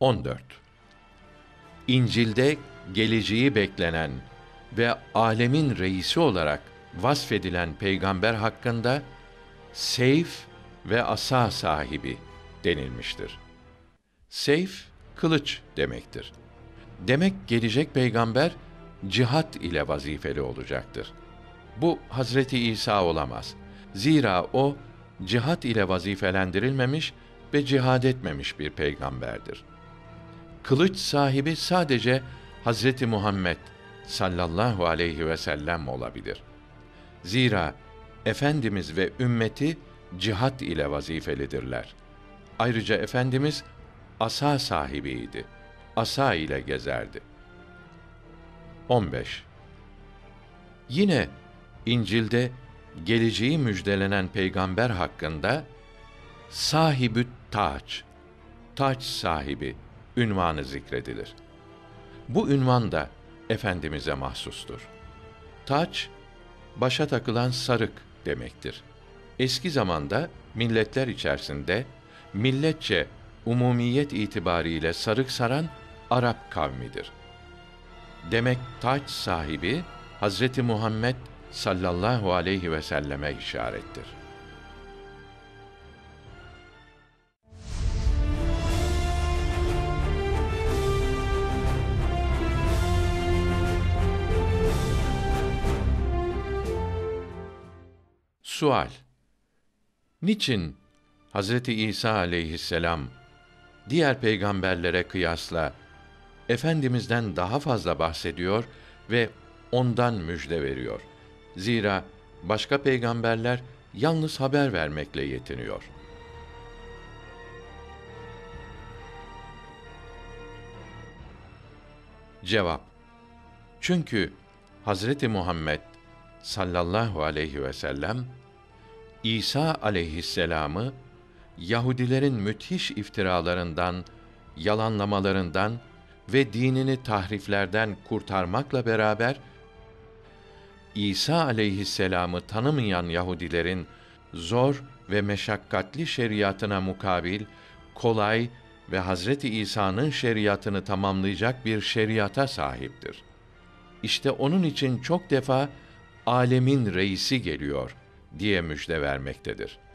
14. İncil'de geleceği beklenen ve alemin reisi olarak vasfedilen peygamber hakkında seyf ve asa sahibi denilmiştir. Seyf kılıç demektir. Demek gelecek peygamber cihat ile vazifeli olacaktır. Bu Hazreti İsa olamaz. Zira o cihat ile vazifelendirilmemiş ve cihad etmemiş bir peygamberdir. Kılıç sahibi sadece Hazreti Muhammed sallallahu aleyhi ve sellem olabilir. Zira efendimiz ve ümmeti cihat ile vazifelidirler. Ayrıca efendimiz asa sahibiydi. Asa ile gezerdi. 15. Yine İncil'de geleceği müjdelenen peygamber hakkında sahibü taç, taç sahibi ünvanı zikredilir. Bu ünvan da efendimize mahsustur. Taç başa takılan sarık demektir. Eski zamanda milletler içerisinde milletçe umumiyet itibariyle sarık saran Arap kavmidir. Demek taç sahibi Hazreti Muhammed sallallahu aleyhi ve selleme işarettir. Sual Niçin Hazreti İsa aleyhisselam diğer peygamberlere kıyasla efendimizden daha fazla bahsediyor ve ondan müjde veriyor. Zira başka peygamberler yalnız haber vermekle yetiniyor. Cevap Çünkü Hazreti Muhammed sallallahu aleyhi ve sellem İsa aleyhisselamı Yahudilerin müthiş iftiralarından, yalanlamalarından ve dinini tahriflerden kurtarmakla beraber İsa aleyhisselamı tanımayan Yahudilerin zor ve meşakkatli şeriatına mukabil kolay ve Hazreti İsa'nın şeriatını tamamlayacak bir şeriata sahiptir. İşte onun için çok defa alemin reisi geliyor diye müjde vermektedir.''